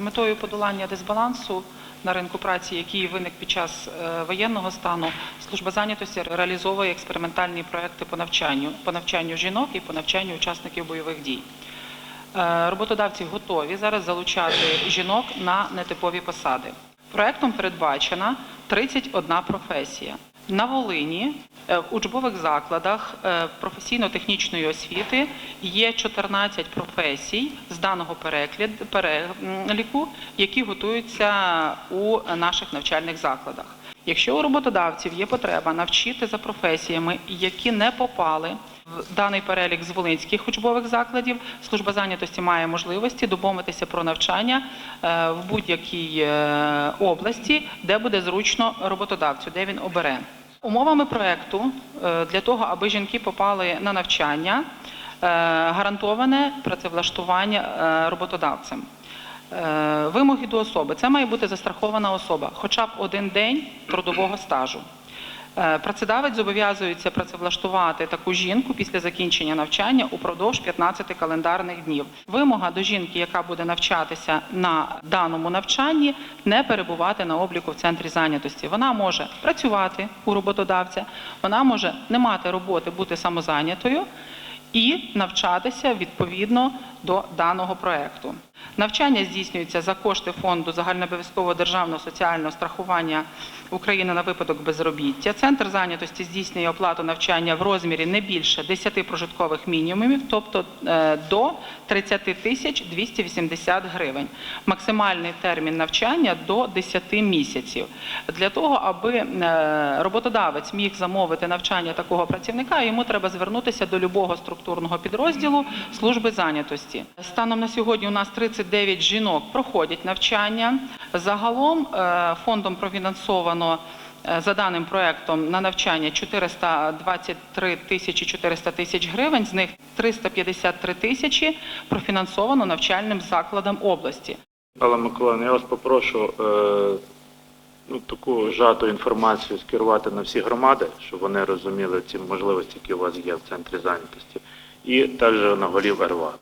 метою подолання дисбалансу на ринку праці, який виник під час е, воєнного стану, служба зайнятості реалізовує експериментальні проекти по навчанню, по навчанню жінок і по навчанню учасників бойових дій. Е, Роботодавці готові зараз залучати жінок на нетипові посади. Проектом передбачена 31 професія. На Волині в учбових закладах е, професійно-технічної освіти є 14 професій з даного переліку, які готуються у наших навчальних закладах. Якщо у роботодавців є потреба навчити за професіями, які не попали в даний перелік з волинських учбових закладів, служба зайнятості має можливості домовитися про навчання е, в будь-якій е, області, де буде зручно роботодавцю, де він обере. Умовами проекту е, для того, аби жінки попали на навчання, е, гарантоване працевлаштування е, роботодавцем. Вимоги до особи. Це має бути застрахована особа, хоча б один день трудового стажу. Е, Працедавець зобов'язується працевлаштувати таку жінку після закінчення навчання упродовж 15 календарних днів. Вимога до жінки, яка буде навчатися на даному навчанні, не перебувати на обліку в центрі зайнятості. Вона може працювати у роботодавця, вона може не мати роботи, бути самозайнятою і навчатися відповідно до даного проекту. Навчання здійснюється за кошти фонду загальнообов'язкового державного соціального страхування України на випадок безробіття. Центр зайнятості здійснює оплату навчання в розмірі не більше 10 прожиткових мінімумів, тобто е, до 30 тисяч 280 гривень. Максимальний термін навчання до 10 місяців. Для того, аби е, роботодавець міг замовити навчання такого працівника, йому треба звернутися до любого структурного підрозділу служби зайнятості. Станом на сьогодні у нас 39 жінок проходять навчання. Загалом е, фондом профінансовано е, за даним проектом на навчання 423 тисячі 400 тисяч гривень, з них 353 тисячі профінансовано навчальним закладам області. Алла Миколаївна, я вас попрошу е, ну, таку жату інформацію скерувати на всі громади, щоб вони розуміли ці можливості, які у вас є в центрі зайнятості, і також на голів РВА.